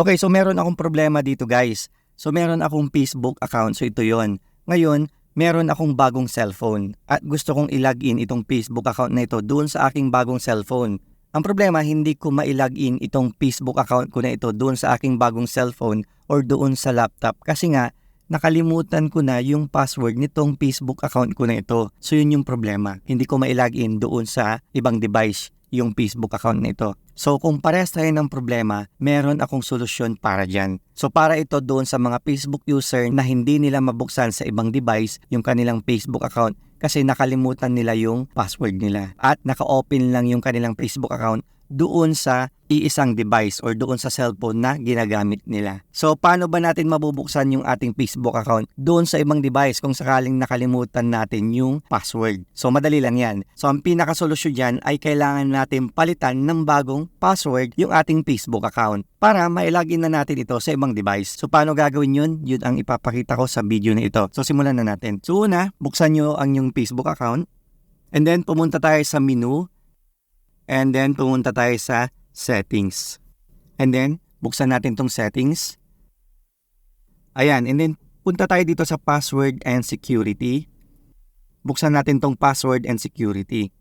Okay, so meron akong problema dito guys. So meron akong Facebook account, so ito yon. Ngayon, meron akong bagong cellphone at gusto kong ilagin itong Facebook account na ito doon sa aking bagong cellphone. Ang problema, hindi ko mailagin itong Facebook account ko na ito doon sa aking bagong cellphone or doon sa laptop kasi nga nakalimutan ko na yung password nitong Facebook account ko na ito. So yun yung problema. Hindi ko mailagin doon sa ibang device yung Facebook account na ito. So kung parehas tayo ng problema, meron akong solusyon para dyan. So para ito doon sa mga Facebook user na hindi nila mabuksan sa ibang device yung kanilang Facebook account kasi nakalimutan nila yung password nila at naka-open lang yung kanilang Facebook account doon sa iisang device or doon sa cellphone na ginagamit nila. So, paano ba natin mabubuksan yung ating Facebook account doon sa ibang device kung sakaling nakalimutan natin yung password? So, madali lang yan. So, ang pinakasolusyon dyan ay kailangan natin palitan ng bagong password yung ating Facebook account para mailagin na natin ito sa ibang device. So, paano gagawin yun? Yun ang ipapakita ko sa video na ito. So, simulan na natin. So, una, buksan nyo ang yung Facebook account. And then, pumunta tayo sa menu And then, pumunta tayo sa settings. And then, buksan natin tong settings. Ayan, and then, punta tayo dito sa password and security. Buksan natin tong password and security.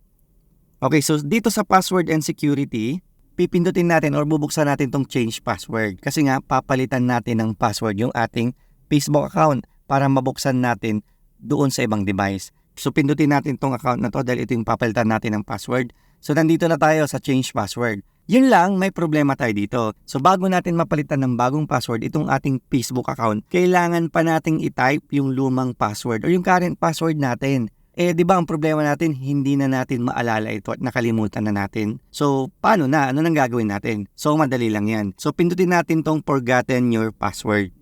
Okay, so dito sa password and security, pipindutin natin or bubuksan natin tong change password. Kasi nga, papalitan natin ng password yung ating Facebook account para mabuksan natin doon sa ibang device. So, pindutin natin tong account na to dahil ito yung papalitan natin ng password. So nandito na tayo sa change password. Yun lang, may problema tayo dito. So bago natin mapalitan ng bagong password itong ating Facebook account, kailangan pa nating i-type yung lumang password or yung current password natin. Eh, di ba ang problema natin, hindi na natin maalala ito at nakalimutan na natin. So, paano na? Ano nang gagawin natin? So, madali lang yan. So, pindutin natin tong forgotten your password.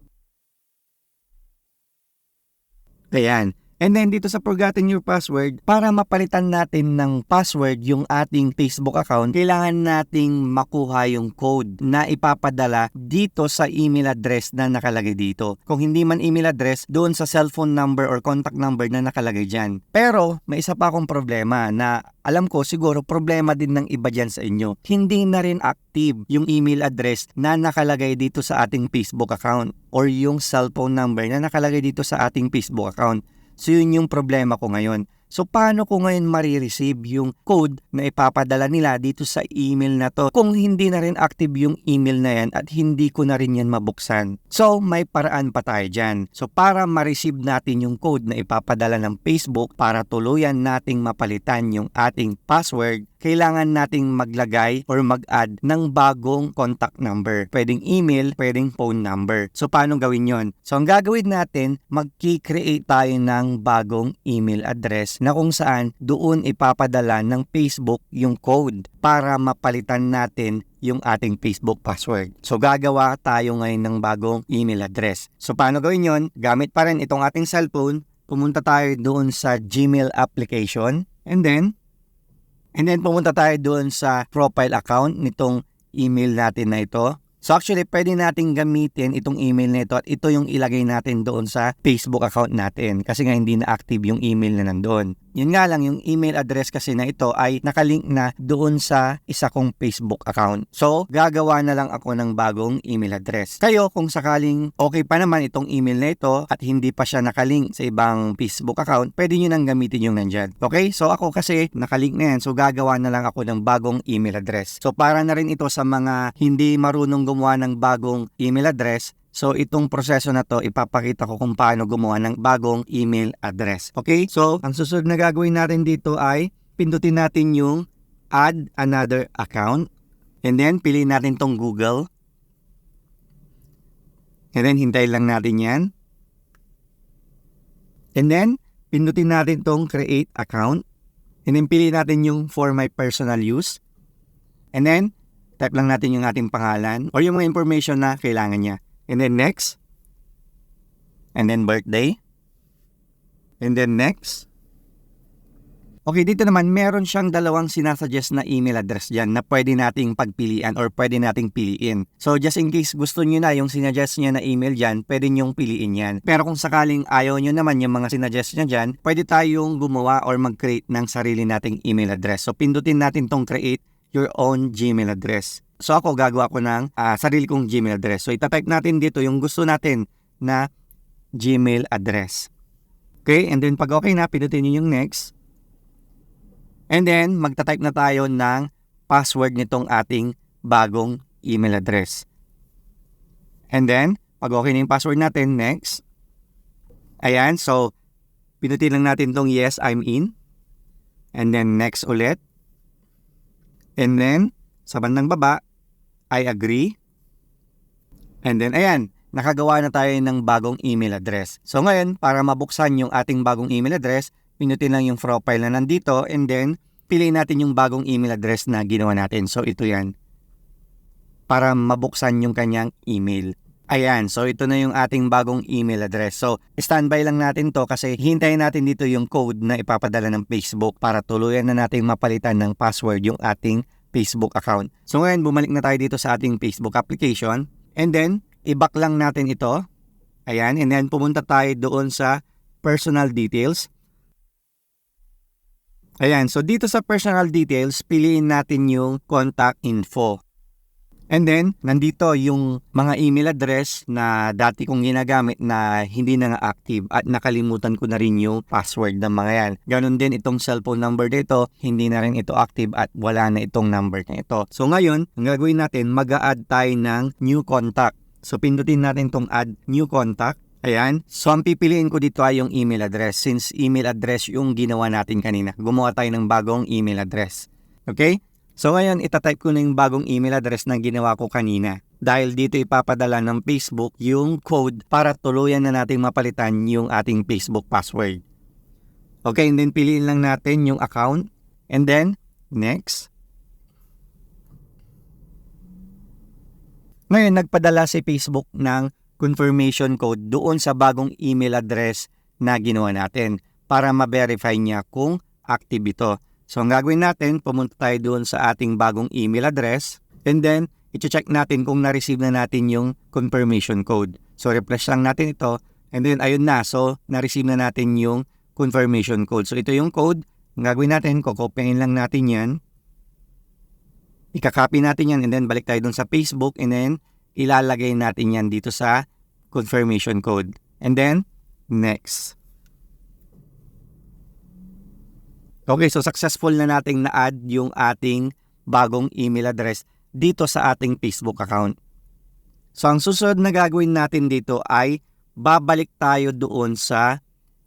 Ayan. And then dito sa forgotten your password, para mapalitan natin ng password yung ating Facebook account, kailangan nating makuha yung code na ipapadala dito sa email address na nakalagay dito. Kung hindi man email address, doon sa cellphone number or contact number na nakalagay dyan. Pero may isa pa akong problema na alam ko siguro problema din ng iba dyan sa inyo. Hindi na rin active yung email address na nakalagay dito sa ating Facebook account or yung cellphone number na nakalagay dito sa ating Facebook account. So yun yung problema ko ngayon. So paano ko ngayon marireceive yung code na ipapadala nila dito sa email na to kung hindi na rin active yung email na yan at hindi ko na rin yan mabuksan. So may paraan pa tayo dyan. So para ma-receive natin yung code na ipapadala ng Facebook para tuluyan nating mapalitan yung ating password kailangan nating maglagay or mag-add ng bagong contact number. Pwedeng email, pwedeng phone number. So, paano gawin yon? So, ang gagawin natin, mag-create tayo ng bagong email address na kung saan doon ipapadala ng Facebook yung code para mapalitan natin yung ating Facebook password. So gagawa tayo ngayon ng bagong email address. So paano gawin yon? Gamit pa rin itong ating cellphone, pumunta tayo doon sa Gmail application and then And then pumunta tayo doon sa profile account nitong email natin na ito. So actually, pwede nating gamitin itong email na ito at ito yung ilagay natin doon sa Facebook account natin kasi nga hindi na active yung email na nandoon. Yun nga lang, yung email address kasi na ito ay nakalink na doon sa isa kong Facebook account. So, gagawa na lang ako ng bagong email address. Kayo, kung sakaling okay pa naman itong email na ito at hindi pa siya nakalink sa ibang Facebook account, pwede nyo nang gamitin yung nandyan. Okay? So, ako kasi nakalink na yan. So, gagawa na lang ako ng bagong email address. So, para na rin ito sa mga hindi marunong gumawa ng bagong email address, So itong proseso na to, ipapakita ko kung paano gumawa ng bagong email address. Okay? So ang susunod na gagawin natin dito ay pindutin natin yung add another account. And then piliin natin tong Google. And then hintayin lang natin yan. And then pindutin natin tong create account. And then piliin natin yung for my personal use. And then type lang natin yung ating pangalan or yung mga information na kailangan niya. And then next. And then birthday. And then next. Okay, dito naman meron siyang dalawang sinasuggest na email address dyan na pwede nating pagpilian or pwede nating piliin. So just in case gusto niyo na yung sinuggest niya na email dyan, pwede niyong piliin yan. Pero kung sakaling ayaw niyo naman yung mga sinuggest niya dyan, pwede tayong gumawa or mag-create ng sarili nating email address. So pindutin natin tong create your own Gmail address. So ako gagawa ko ng ah, sarili kong Gmail address. So itatype natin dito yung gusto natin na Gmail address. Okay, and then pag okay na, pinutin nyo yung next. And then magta-type na tayo ng password nitong ating bagong email address. And then, pag okay na yung password natin, next. Ayan, so pinutin lang natin tong yes, I'm in. And then next ulit. And then, sa bandang baba, I agree. And then, ayan, nakagawa na tayo ng bagong email address. So ngayon, para mabuksan yung ating bagong email address, pinutin lang yung profile na nandito and then, piliin natin yung bagong email address na ginawa natin. So ito yan. Para mabuksan yung kanyang email. Ayan, so ito na yung ating bagong email address. So, standby lang natin to kasi hintayin natin dito yung code na ipapadala ng Facebook para tuluyan na natin mapalitan ng password yung ating Facebook account. So ngayon, bumalik na tayo dito sa ating Facebook application. And then, i-back lang natin ito. Ayan, and then pumunta tayo doon sa personal details. Ayan, so dito sa personal details, piliin natin yung contact info. And then, nandito yung mga email address na dati kong ginagamit na hindi na nga active at nakalimutan ko na rin yung password ng mga yan. Ganon din itong cellphone number dito, hindi na rin ito active at wala na itong number na ito. So ngayon, ang gagawin natin, mag add tayo ng new contact. So pindutin natin tong add new contact. Ayan. So ang pipiliin ko dito ay yung email address since email address yung ginawa natin kanina. Gumawa tayo ng bagong email address. Okay? So ngayon, itatype ko na yung bagong email address na ginawa ko kanina. Dahil dito ipapadala ng Facebook yung code para tuluyan na nating mapalitan yung ating Facebook password. Okay, and then piliin lang natin yung account. And then, next. Ngayon, nagpadala si Facebook ng confirmation code doon sa bagong email address na ginawa natin para ma-verify niya kung active ito. So ang gagawin natin, pumunta tayo doon sa ating bagong email address and then i-check natin kung na-receive na natin yung confirmation code. So refresh lang natin ito and then ayun na. So na-receive na natin yung confirmation code. So ito yung code. Ang gagawin natin, kokopyain lang natin yan. Ika-copy natin yan and then balik tayo doon sa Facebook and then ilalagay natin yan dito sa confirmation code. And then, next. Okay, so successful na nating na-add yung ating bagong email address dito sa ating Facebook account. So ang susunod na gagawin natin dito ay babalik tayo doon sa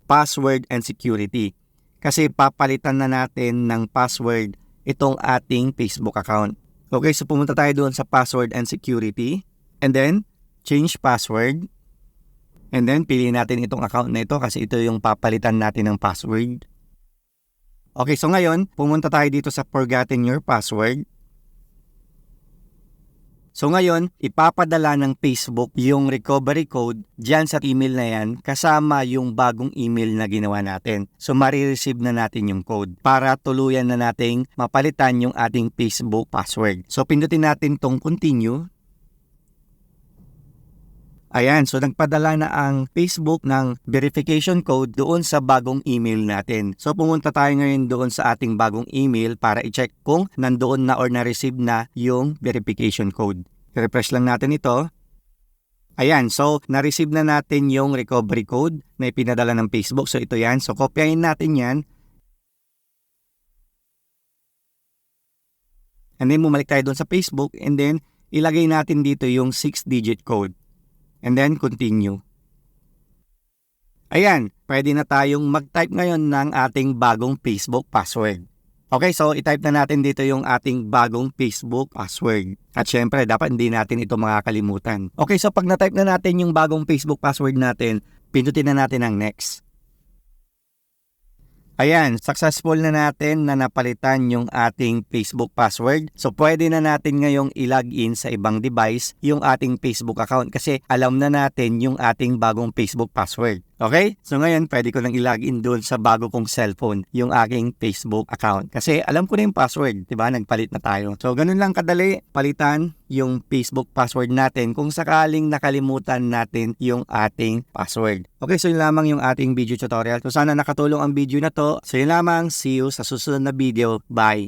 password and security. Kasi papalitan na natin ng password itong ating Facebook account. Okay, so pumunta tayo doon sa password and security. And then, change password. And then, piliin natin itong account na ito kasi ito yung papalitan natin ng password. Okay, so ngayon, pumunta tayo dito sa forgotten your password. So ngayon, ipapadala ng Facebook yung recovery code dyan sa email na yan kasama yung bagong email na ginawa natin. So marireceive na natin yung code para tuluyan na nating mapalitan yung ating Facebook password. So pindutin natin tong continue Ayan, so nagpadala na ang Facebook ng verification code doon sa bagong email natin. So pumunta tayo ngayon doon sa ating bagong email para i-check kung nandoon na or na-receive na yung verification code. I-refresh lang natin ito. Ayan, so na-receive na natin yung recovery code na ipinadala ng Facebook. So ito yan. So kopyahin natin yan. And then bumalik tayo doon sa Facebook and then ilagay natin dito yung 6-digit code and then continue. Ayan, pwede na tayong mag-type ngayon ng ating bagong Facebook password. Okay, so i-type na natin dito yung ating bagong Facebook password. At syempre, dapat hindi natin ito makakalimutan. Okay, so pag na-type na natin yung bagong Facebook password natin, pindutin na natin ang next. Ayan, successful na natin na napalitan yung ating Facebook password. So pwede na natin ngayong i-login sa ibang device yung ating Facebook account kasi alam na natin yung ating bagong Facebook password. Okay? So ngayon, pwede ko nang i-login doon sa bago kong cellphone, yung aking Facebook account. Kasi alam ko na yung password, di ba? Nagpalit na tayo. So ganun lang kadali, palitan yung Facebook password natin kung sakaling nakalimutan natin yung ating password. Okay, so yun lamang yung ating video tutorial. So sana nakatulong ang video na to. So yun lamang, see you sa susunod na video. Bye!